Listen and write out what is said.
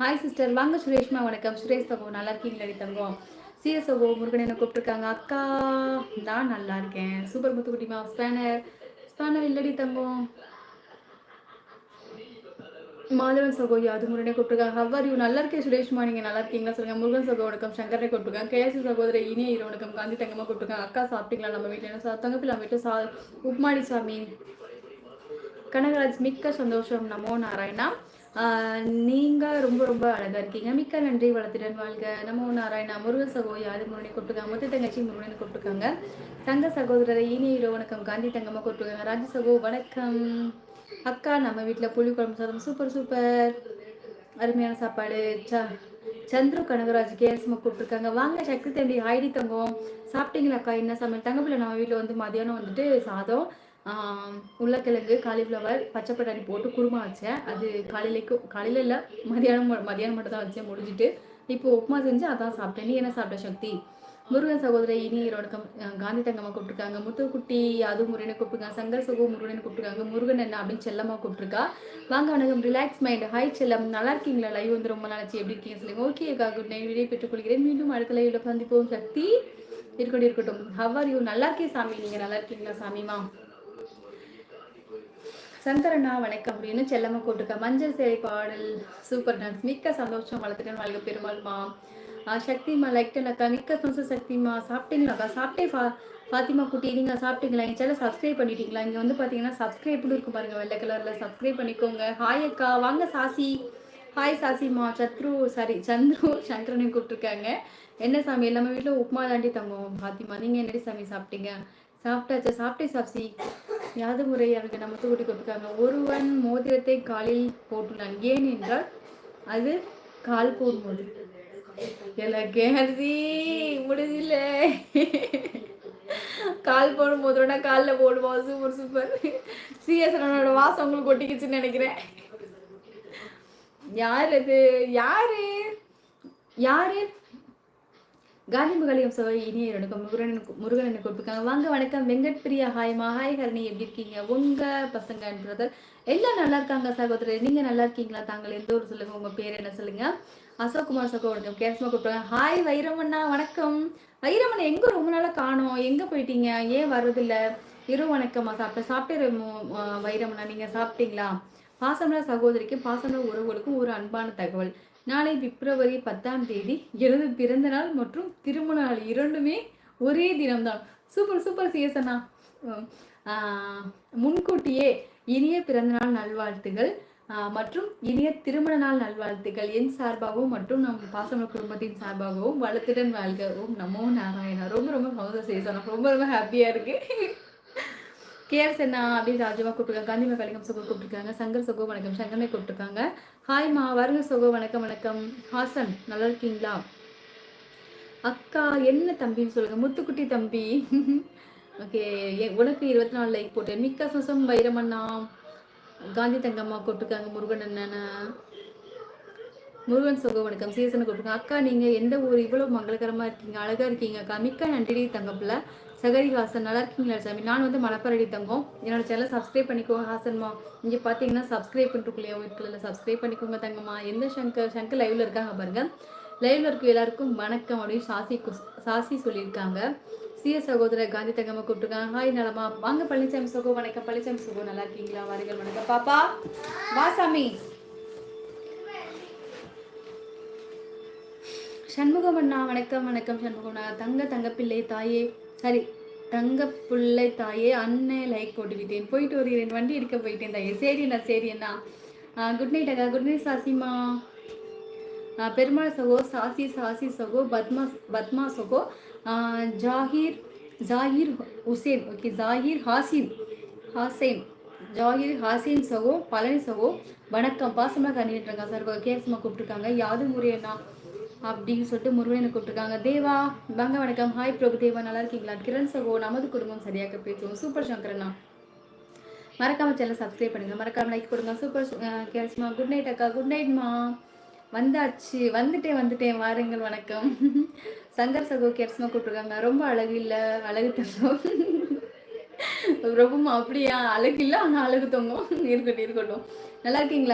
Hi sister வாங்க சுரேஷ்மா. வணக்கம். சுரேஷ் தகோ நல்லா இருக்கீங்களா தங்கம் சிஎஸ் சகோ முருகன் என்ன கூப்பிட்டுருக்காங்க? அக்கா நான் நல்லா இருக்கேன். Super முத்துக்குட்டிமா spanner. ஸ்பேனர் இல்லடி தங்கம் மாதவன் சகோ அது முருகனை கூப்பிட்டுருக்காங்க. ஹவ்வார் யூ நல்லா இருக்கேன் சுரேஷ்மா. நீங்கள் நல்லா இருக்கீங்களா சொல்லுங்கள் முருகன் சகோ வணக்கம். சங்கரனை கூப்பிட்டுருக்காங்க. கேஎஸ் சகோதர இனிய இரு வணக்கம் காந்தி தங்கமாக கூப்பிட்டுருக்காங்க. அக்கா சாப்பிட்டீங்களா? நம்ம வீட்டில் என்ன தங்கப்பில் நம்ம வீட்டில் சா உப்மாடி சாமி. கனகராஜ் மிக்க சந்தோஷம். நமோ நாராயணா. நீங்கள் ரொம்ப ரொம்ப அழகாக இருக்கீங்க. மிக்க நன்றி வளர்த்திடன் வாழ்க. நமோ நாராயணா. முருக சகோ யாது முருகனை கூப்பிட்டுருக்காங்க முத்து தங்கச்சி முருகனை கூப்பிட்டுருக்காங்க தங்க சகோதரரை இனிய வணக்கம். காந்தி தங்கம்மா கூப்பிட்டுருக்காங்க ராஜ சகோ வணக்கம். அக்கா நம்ம வீட்டில் புளி குழம்பு சாதம். Super super. அருமையான சாப்பாடு. ச சந்துரு கனகராஜ் கேஎஸ்மா கூப்பிட்டுருக்காங்க. வாங்க சக்தி தம்பி ஹைடி தங்கம். சாப்பிட்டீங்களா அக்கா? என்ன சமையல்? தங்கப்பில் நம்ம வீட்டில் வந்து மதியானம் வந்துட்டு சாதம். உருளைக்கிழங்கு காலிஃப்ளவர் பச்சை பட்டாணி போட்டு குருமா வச்சேன். அது காலையிலேக்கும் காலையில் இல்லை மதியானம் மதியானம் மட்டும் தான் வச்சேன் முடிஞ்சுட்டு. இப்போ உப்புமா செஞ்சு அதான் சாப்பிட்டேன். நீ என்ன சாப்பிட்ட சக்தி? முருகன் சகோதரி இனி வணக்கம் காந்தி தங்கம்மா கூப்பிட்டுருக்காங்க. முத்துக்குட்டி அது முருகனை கூப்பிட்டுருக்காங்க. சங்கர் சகோ முருகனை கூப்பிட்டுருக்காங்க. முருகன் என்ன அப்படின்னு செல்லம்மா கூப்பிட்டுருக்கா. வாங்க வணக்கம். ரிலாக்ஸ் மைண்ட் ஹாய் செல்லம். நல்லா இருக்கீங்களா? லைவ் வந்து ரொம்ப நாளாச்சு எப்படி இருக்கீங்க சொல்லுங்க. ஓகே அக்கா. குட் நைட் வீடியோ பெற்றுக்கொள்கிறேன். மீண்டும் அடுத்த லைவ்ல சந்திப்போம். சக்தி இருக்கட்டும் இருக்கட்டும். ஹவ் ஆர் யூ நல்லா இருக்கே சாமி. நீங்கள் நல்லா இருக்கீங்களா சாமிமா சங்கரண்ணா வணக்கம். அப்படின்னு செல்லம்மா கூட்டுக்க. மஞ்சள் சேலை பாடல். Super dance. மிக்க சந்தோஷம். வளர்த்துட்டு வாழ்க பெருமாள்மா. சக்திமா லைக் அக்கா மிக்க சந்தோஷம் சக்திமா. சாப்பிட்டீங்களாக்கா? சாப்பிட்டே ஃபா ஃபாத்திமா குட்டி நீங்கள் சாப்பிட்டீங்களா? என் சேனல் சப்ஸ்கிரைப் பண்ணிட்டீங்களா? இங்கே வந்து பார்த்தீங்கன்னா சப்ஸ்கிரைப்னு இருக்கும் பாருங்கள் வெள்ளை கலரில். சப்ஸ்கிரைப் பண்ணிக்கோங்க. ஹாய் அக்கா. வாங்க சாசி. ஹாய் சாசிமா சத்ரு சாரி சந்துரு சங்கரனை கூப்பிட்டுருக்காங்க. என்ன சாமி? எல்லாமே வீட்டில் உப்புமா தாண்டி தங்குவோம் ஃபாத்திமா. நீங்கள் என்னடி சாமி சாப்பிட்டீங்க? சாப்பிட்டாச்சா? சாப்பிட்டே சாப்சி. யாது முறை அவருக்கு நம்ம தூக்கி கொடுத்துருக்காங்க. ஒருவன் மோதிரத்தை காலில் போட்டுள்ளான் ஏன் என்றால் அது கால் போடும்போது. எனக்கு முடியல. கால் போடும் போதுனா காலில் போடுவோம் சூப்பர் சூப்பர் சிஎஸ்னோட வாசம் உங்களுக்கு ஒட்டிக்கிச்சுன்னு நினைக்கிறேன். யார் அது? யாரு? யாரு? காந்தி மகளியம் சபை இனிய வணக்கம் முருகன் முருகன் என்ன கொடுத்துருக்காங்க வாங்க வணக்கம். வெங்கட் பிரியா ஹாய்மா ஹாய் ஹரணி எப்படி இருக்கீங்க? உங்க பசங்க பிரதர் எல்லாம் நல்லா இருக்காங்க சகோதரர். நீங்க நல்லா இருக்கீங்களா? தாங்கள் எந்த ஒரு சொல்லுங்க. உங்க பேர் என்ன சொல்லுங்க? அசோக்குமார் சகோதரன் கேசமா கேஸ்மா ஹாய் வைரமண்ணா வணக்கம். வைரமண்ணா எங்க ரொம்ப நாளா காணோம்? எங்க போயிட்டீங்க? ஏன் வர்றதில்ல? இரு வணக்கம்மா. சாப்பிட்டேன் சாப்பிட்டே வைரமண்ணா. நீங்க சாப்பிட்டீங்களா? பாசமர சகோதரிக்கும் பாசமர உறவுகளுக்கும் ஒரு அன்பான தகவல். நாளை பிப்ரவரி பத்தாம் தேதி எனது பிறந்த நாள் மற்றும் திருமண நாள் இரண்டுமே ஒரே தினம்தான். சூப்பர் சூப்பர் சிஎஸ்அண்ணா முன்கூட்டியே இனிய பிறந்தநாள் நல்வாழ்த்துகள். மற்றும் இனிய திருமண நாள் நல்வாழ்த்துக்கள் என் சார்பாகவும் மற்றும் நம் பாசம குடும்பத்தின் சார்பாகவும் வளத்துடன் வாழ்கவும் நமோ நாராயணா. ரொம்ப ரொம்ப சந்தோஷம் சிஎஸ்அண்ணா ரொம்ப ரொம்ப ஹாப்பியாக இருக்குது கேஆர் சென்னா அப்படின்னு ராஜுவா கூப்பிட்டுருக்காங்க. காந்திமா கலிங்கம் சுகோ கூப்பிட்டுருக்காங்க. சங்கர் சுகோ வணக்கம். சங்கமே கூப்பிட்டுருக்காங்க. ஹாய்மா வருங்க சுகோ வணக்கம் வணக்கம். ஹாசன் நல்லா இருக்கீங்களா? அக்கா என்ன தம்பின்னு சொல்லுங்க. முத்துக்குட்டி தம்பி. ஓகே. உனக்கு இருபத்தி நாலு லைக் போட்டேன். மிக்க சுசம் வைரமண்ணா காந்தி தங்கம்மா கூப்பிட்டுருக்காங்க. முருகன் அண்ணன். முருகன் சுக வணக்கம். சீசனுக்கு கூப்பிட்டுருக்காங்க அக்கா நீங்கள் எந்த ஊர்? இவ்வளோ மங்களகரமாக இருக்கீங்க அழகாக இருக்கீங்க அக்கா. மிக்க நன்றி தங்கப்பில். சகரி ஹாசன் நல்லா இருக்கீங்களா சாமி? நான் வந்து மலப்பரடி தங்கம். என்னோட சேனல் சப்ஸ்கிரைப் பண்ணிக்கோங்க ஹாசன்மா இங்கே பார்த்தீங்கன்னா சப்ஸ்கிரைப் பண்ணிருக்குள்ளே வீட்டில் சப்ஸ்கிரைப் பண்ணிக்கோங்க தங்கம்மா. எந்த சங்கர் சங்கர் லைவ்ல இருக்காங்க பாருங்க. லைவ்ல இருக்க எல்லாருக்கும் வணக்கம் அப்படின்னு சாசி சாசி சொல்லியிருக்காங்க. சிஎஸ் சகோதரர் காந்தி தங்கம்மா கூப்பிட்டுருக்காங்க. ஹாய் நலமா. வாங்க பழனிசாமி சகோ வணக்கம். பழனிசாமி சகோ நல்லா இருக்கீங்களா? வாரிகள் வணக்கம். பாப்பா வா சாமி. சண்முகம் அண்ணா வணக்கம் வணக்கம் சண்முகம் தங்க தங்கப்பிள்ளை தாயே. சரி தங்க பிள்ளை தாயே அண்ணன் லைக் போட்டுக்கிட்டேன். போயிட்டு வருகிறேன். வண்டி எடுக்க போயிட்டேன் தாயே. சரிண்ணா சரி அண்ணா. குட் நைட் அக்கா. குட் நைட் சாசிமா பெருமாள் சகோ சாசி சாசி சகோ பத்மா பத்மா சகோ. ஜாகிர் ஜாகிர் ஹுசேன் ஓகே ஜாகிர் ஹாசின் ஹாசேன். ஜாகிர் ஹாசின் சகோ பழனி சகோ. வணக்கம். பாசமாக கண்டிட்டுருக்காங்க சார் கேஸ்மா கூப்பிட்டுருக்காங்க. யாது முறையண்ணா அப்படின்னு சொல்லிட்டு முருகனை கூப்பிட்டுருக்காங்க. தேவா வாங்க வணக்கம். ஹாய் பிரபு தேவா நல்லா இருக்கீங்களா? கிரண் சகோ நமது குடும்பம் சரியாக பேசுவோம் சூப்பர் சங்கரண்ணா. மறக்காம சேனல் சப்ஸ்கிரைப் பண்ணுங்க. மறக்காம லைக் கொடுங்க. சூப்பர் கேஸ்மா குட் நைட் அக்கா. குட் நைட்மா வந்தாச்சு. வந்துட்டேன் வந்துட்டேன். வாருங்கள் வணக்கம். சங்கர் சகோ கேட்ஸ்மா கூப்பிட்டுருக்காங்க. ரொம்ப அழகு இல்லை. அழகு தங்கம். ரொம்ப அப்படியா? அழகு இல்லை ஆனால் அழகு தொங்கும். இருக்கட்டும் இருக்கட்டும். நல்லா இருக்கீங்களா?